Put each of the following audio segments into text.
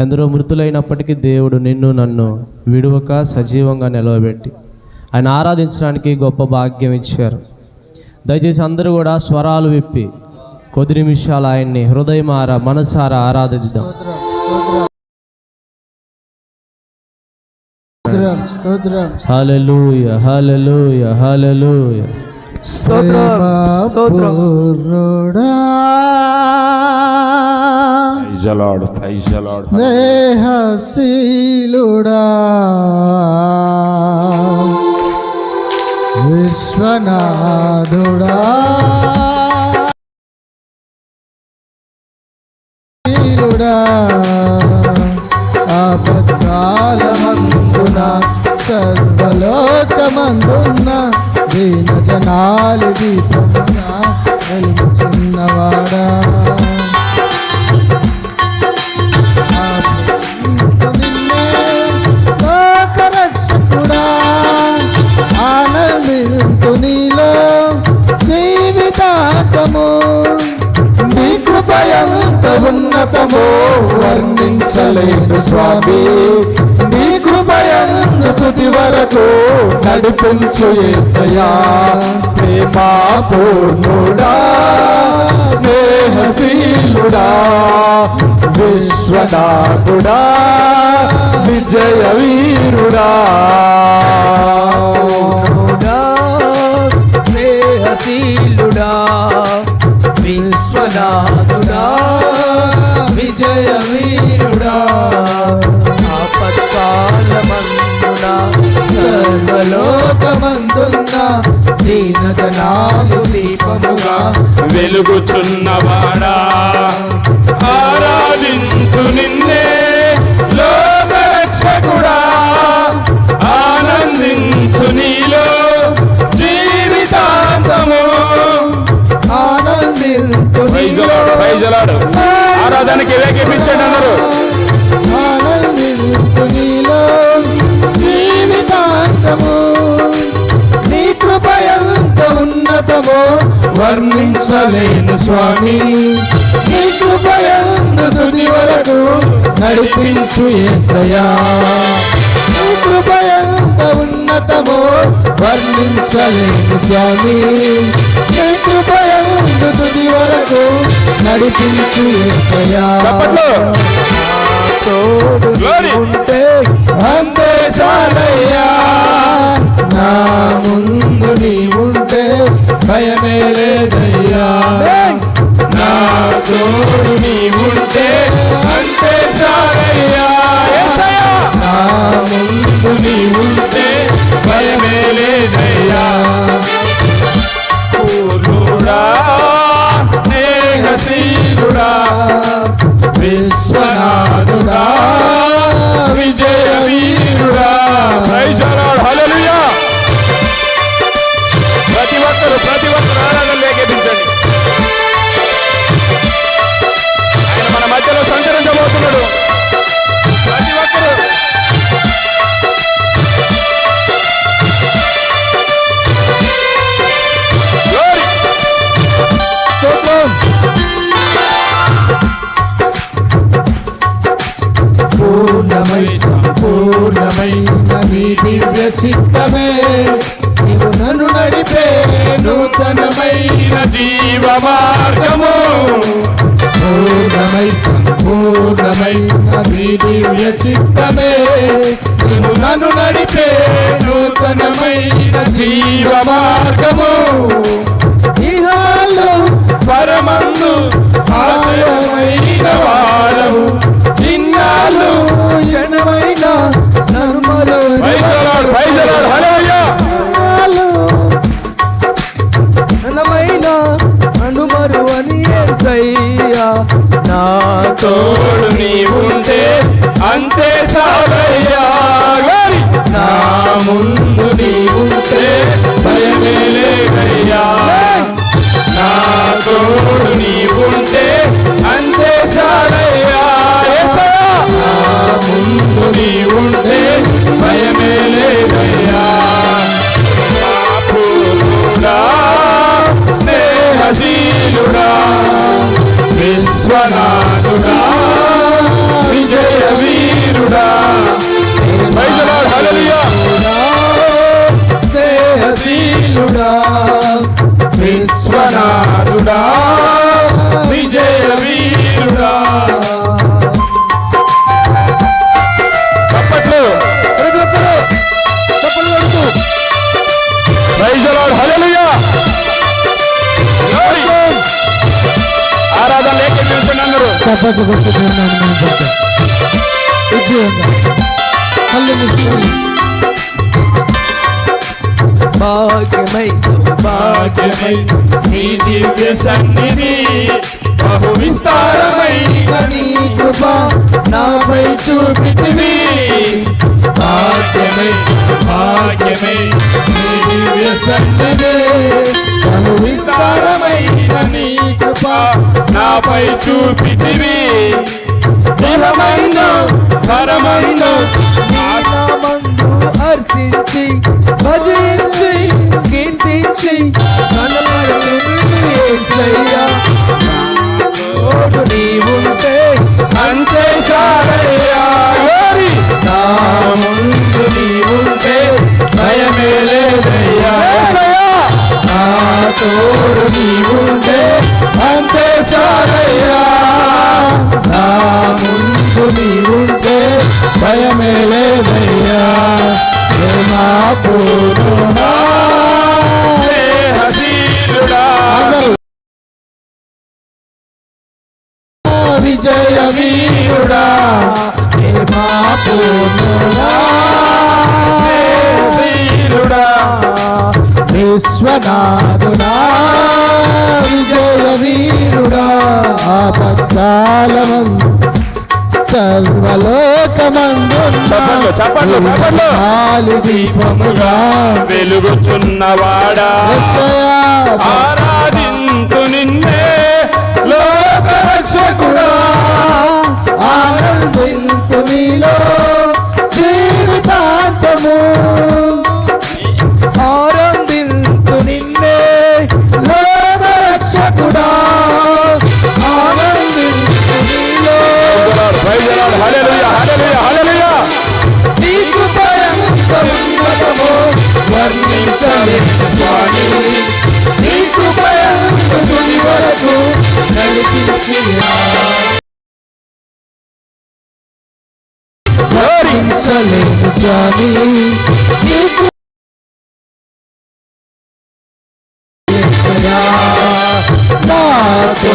ఎందరో మృతులైనప్పటికీ దేవుడు నిన్ను నన్ను విడువక సజీవంగా నిలవబెట్టి ఆయన ఆరాధించడానికి గొప్ప భాగ్యం ఇచ్చారు. దయచేసి అందరూ కూడా స్వరాలు విప్పి కొద్ది నిమిషాలు ఆయన్ని హృదయమార మనసారా ఆరాధిద్దాం. స్తోత్రం స్తోత్రం. హల్లెలూయ హల్లెలూయ హల్లెలూయ. పూర్ణుడా ప్రైజ్ స్నేహశీలుడా విశ్వనాథుడా. శీలుడా ఆపత్కాలమందున సర్వలోకమందున్న దీన జనాలి దీపముగా చిన్నవాడా ఉన్నతమో వర్ణించలేను స్వామి. నీ కృపయందు తుది వరకు నడిపించు ఏసయా ప్రేమా పూర్ణుడా స్నేహశీలుడా విశ్వనాథుడా. ఆరాధనకి వేగిపించండి అందరూ. ఆనందింతు వర్ణించలేను స్వామి. నీ కృప తుది వరకు నడిపించు ఏసయా నీ ఉన్నతమో వర్ణించలేను స్వామి. నీ ఎందు తుది వరకు నడిపించు తోడు. ఉంటే అంతే చాలయ్యా నా ముందు నీ ఉంటే భయమే లేదయ్యా. నా తోడు నీ ఉంటే అంతే చాలయ్యా. నా ముందు నీ ఉంటే భయమే లేదయ్యా. ప్రైజ్ ద జీవ మార్గము. పూర్ణమై సంపూర్ణమై నీ చిత్తమే. నీవు నన్ను నడిపే నూతనమైన జీవ మార్గము. నా తోడు నీవుంటే అంతే సాగయ్యా నా ముందు విశ్వనాథుడా విజయ వీరుడా. చప్పట్లు చప్పట్లు కొడుతూ. రైజలాడు హలలుయా ఆరాధన లేక సౌభాగ్యమై సౌభాగ్యమై. నీ దివ్య సన్నిధి బహు విస్తారమై నీ కృప నాపై చూపితివి. భాగ్యమై భాగ్యమై నీ దివ్య సన్నిధి బహు విస్తారమై నీ కృప నాపై చూపితివి ధనమైన పరమైన నామ भजन सिंह भजन सिंह విజయ వీరుడా మా పూర్ణుడా వీరుడా విశ్వనాథుడా విజయ వీరుడా ఆపత్కాలమం సర్వలోకమందు దీపముగా వెలుగుచున్నవాడా. భరించలేదు స్వామి నీకు నాతో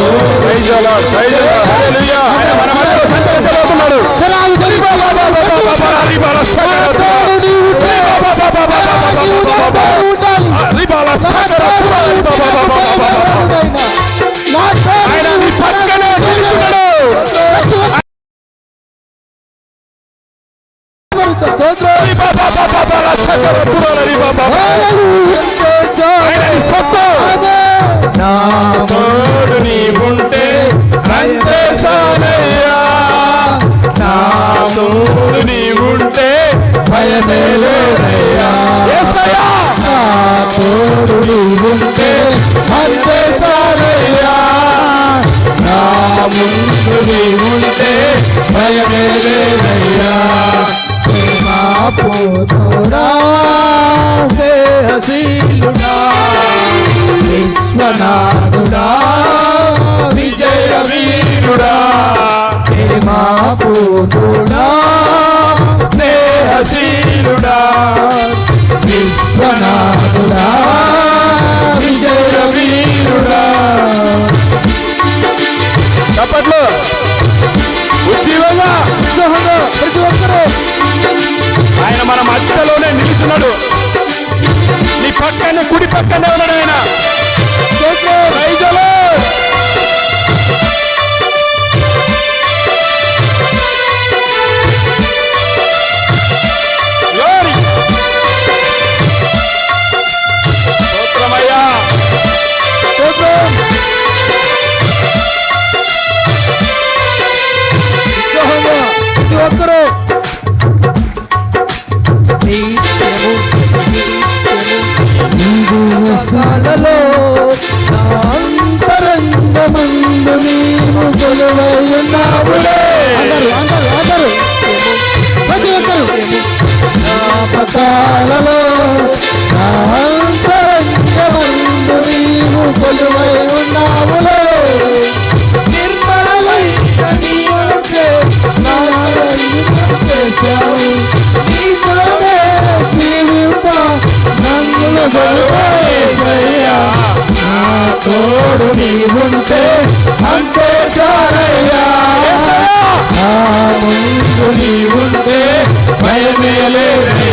దూతుడా స్నేహశీలుడా విశ్వనాథుడా విజయ వీరుడా ఉజ్జీవంగా ఉత్సాహంగా ప్రతి ఒక్కరూ. ఆయన మన మధ్యలోనే నిలుచున్నాడు. నీ పక్కనే కుడి పక్కనే తోడు నీవుంటే అంతే చాలయ్యా. నా ముందు నీవుంటే భయమే లేదే.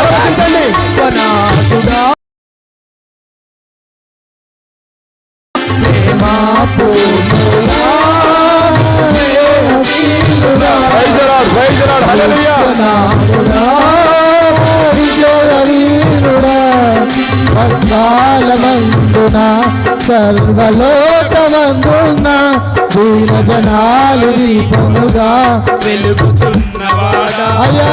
పరవశించండి hallelujah. మందున సర్వలోకమందున దీన జనాలు దీపముగా వెలుగుతున్నవాడా అయ్యా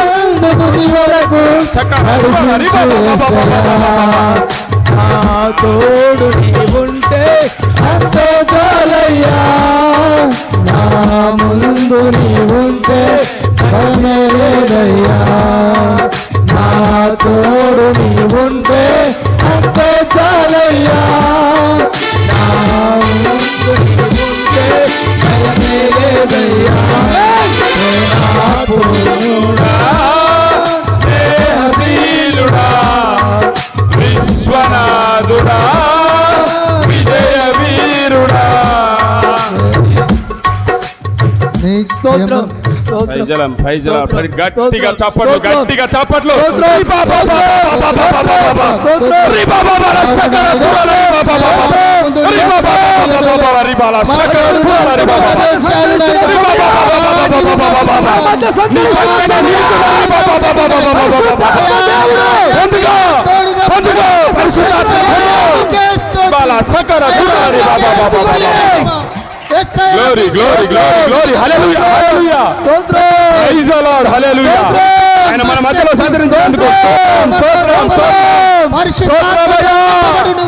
లోకరక్షకుడా తుది వరకు తోడు నీవుంటే అంతో చాలయ్యా. నా ముందు నీవుంటే భయమే లేదయ్యా. నా తోడు నీవుంటే అంతో చాలయ్యా. నా ముందు నీవుంటే భయమే లేదయ్యా. స్తోత్రం స్తోత్రం గట్టిగా. చప్పట్లు. గట్టిగా చప్పట్లు స్తోత్రం. రీ బాబా బాబా బాబా పరిశుద్ధాత్మ. Glory glory glory glory hallelujah hallelujah స్తోత్రం ప్రైజ్ ద లార్డ్ హల్లెలూయా ఆయన మన మధ్యలో సంచరించినందుకు స్తోత్రం స్తోత్రం స్తోత్రం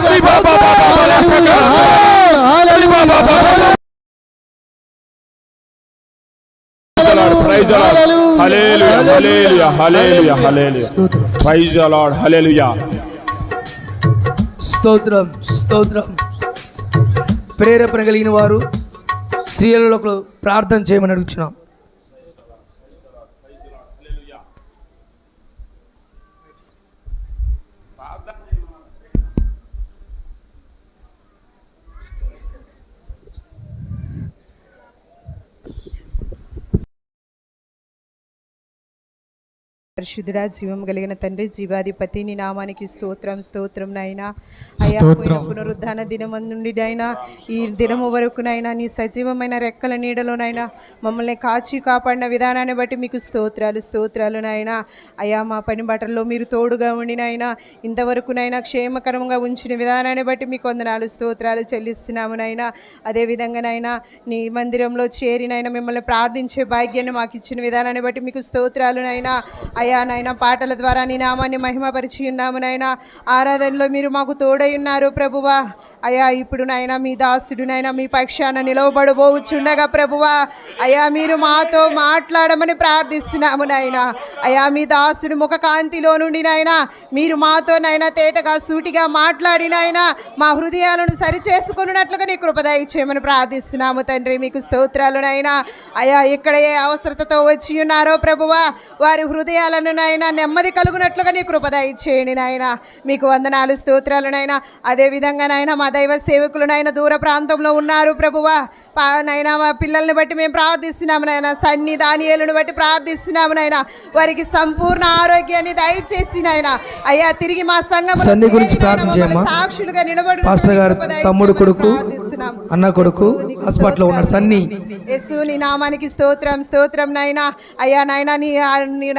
హరి బాబా బాబా బాలా సకల హరి బాబా బాబా. Praise the lord hallelujah hallelujah hallelujah hallelujah praise the lord hallelujah స్తోత్రం స్తోత్రం ప్రేరేపణ కలిగిన వారు స్త్రీలకు ప్రార్థన చేయమని అడుగుతున్నాం పరిశుద్ధుడా జీవం కలిగిన తండ్రి జీవాధిపతి నీ నామానికి స్తోత్రం స్తోత్రం నాయనా. అయ్యా పునరుద్ధాన దినం నుండి నాయనా ఈ దినము వరకునైనా నీ సజీవమైన రెక్కల నీడలోనైనా మమ్మల్ని కాచి కాపాడిన విధానాన్ని బట్టి మీకు స్తోత్రాలు స్తోత్రాలు నాయనా. అయ్యా మా పని బట్టల్లో మీరు తోడుగా ఉండినైనా ఇంతవరకునైనా క్షేమకరంగా ఉంచిన విధానాన్ని బట్టి మీకు వందనాలు స్తోత్రాలు చెల్లిస్తున్నాము నాయనా. అదేవిధంగానైనా నీ మందిరంలో చేరినైనా మిమ్మల్ని ప్రార్థించే భాగ్యాన్ని మాకు ఇచ్చిన విధానాన్ని బట్టి మీకు స్తోత్రాలు నైనా అయ్యా నాయన పాటల ద్వారా నీ నామాన్ని మహిమపరిచి ఉన్నాము నాయన. ఆరాధనలో మీరు మాకు తోడై ఉన్నారు ప్రభువా. అయ్యా ఇప్పుడు నాయన మీ దాసుడు నాయన మీ పక్షాన నిలవబడబోచుండగా ప్రభువా. అయ్యా మీరు మాతో మాట్లాడమని ప్రార్థిస్తున్నాము నాయన. అయ్యా మీ దాసుడు ముఖ కాంతిలో నుండి నాయన మీరు మాతో నాయన తేటగా సూటిగా మాట్లాడి నాయన మా హృదయాలను సరిచేసుకున్నట్లుగా నీ కృపదాయి చేయమని ప్రార్థిస్తున్నాము తండ్రి. మీకు స్తోత్రాలు నాయన. అయ్యా ఇక్కడ ఏ అవసరతతో వచ్చి ఉన్నారో ప్రభువా వారి హృదయాలు కుటుంబాలను నాయన నెమ్మది కలుగునట్లుగా నీ కృప దయచేయండి నాయన. మీకు వందనాలు స్తోత్రాలు నాయన. అదే విధంగా నాయన మా దైవ సేవకులు నాయన దూర ప్రాంతంలో ఉన్నారు ప్రభువా. నాయన మా పిల్లల్ని బట్టి మేము ప్రార్థిస్తున్నాము నాయన. సన్ని దానియేలును బట్టి ప్రార్థిస్తున్నాము నాయన. వారికి సంపూర్ణ ఆరోగ్యాన్ని దయచేసి నాయన. అయ్యా తిరిగి మా సంఘం గురించి. సాక్షులుగా నిలబడి పాస్టర్ గారు తమ్ముడు కొడుకు అన్న కొడుకు హాస్పిటల్లో ఉన్నాడు సన్నీ. యేసు నీ నామానికి స్తోత్రం స్తోత్రం నాయనా. అయ్యా నాయనా నీ నీ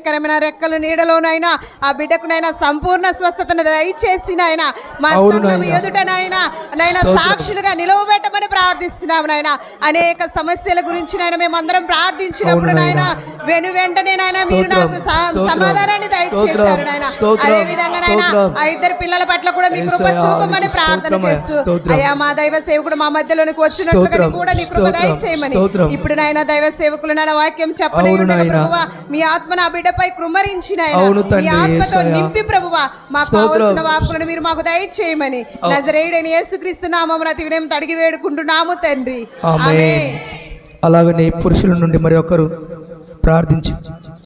ఆరోగ్యకరమైన రెక్కల నీడలోనైనా ఆ బిడ్డకు నైనా సంపూర్ణ స్వస్థతను దయచేసి నాయన మా సంఘం నాయనా. ఎదుట నాయన నైనా సాక్షులుగా నిలవబెట్టమని ప్రార్థిస్తున్నాం నాయన. అనేక సమస్యల గురించి నాయన మేము అందరం ప్రార్థించినప్పుడు నాయన. వెను వెంటనే నాయన మీరు నాకు సమాధానాన్ని దయచేశారు స్తోత్రం, నాయన. అదే విధంగా నాయన స్తోత్రం. ఆ ఇద్దరు పిల్లల పట్ల కూడా మీ కృప చూపమని ప్రార్థన చేస్తూ. అయ్యా మా దైవ సేవకుడు మా మధ్యలోనికి వచ్చినట్లుగా కూడా నీ కృప దయచేయమని. ఇప్పుడు నాయన దైవ సేవకులు నాయన వాక్యం చెప్పని. ప్రభువా మీ ఆత్మ నా బిడ్డపై కృమ్మరించి నాయన మీ ఆత్మతో. నింపి ప్రభువా మాకు. కావలసిన వాక్కులను మీరు మాకు దయచేయమని నజరేయుడైన యేసుక్రీస్తు నామమున అతి వినయం తడిగి వేడుకుంటున్నాము తండ్రి అలాగనే పురుషుల నుండి మరి ఒకరు ప్రార్థించి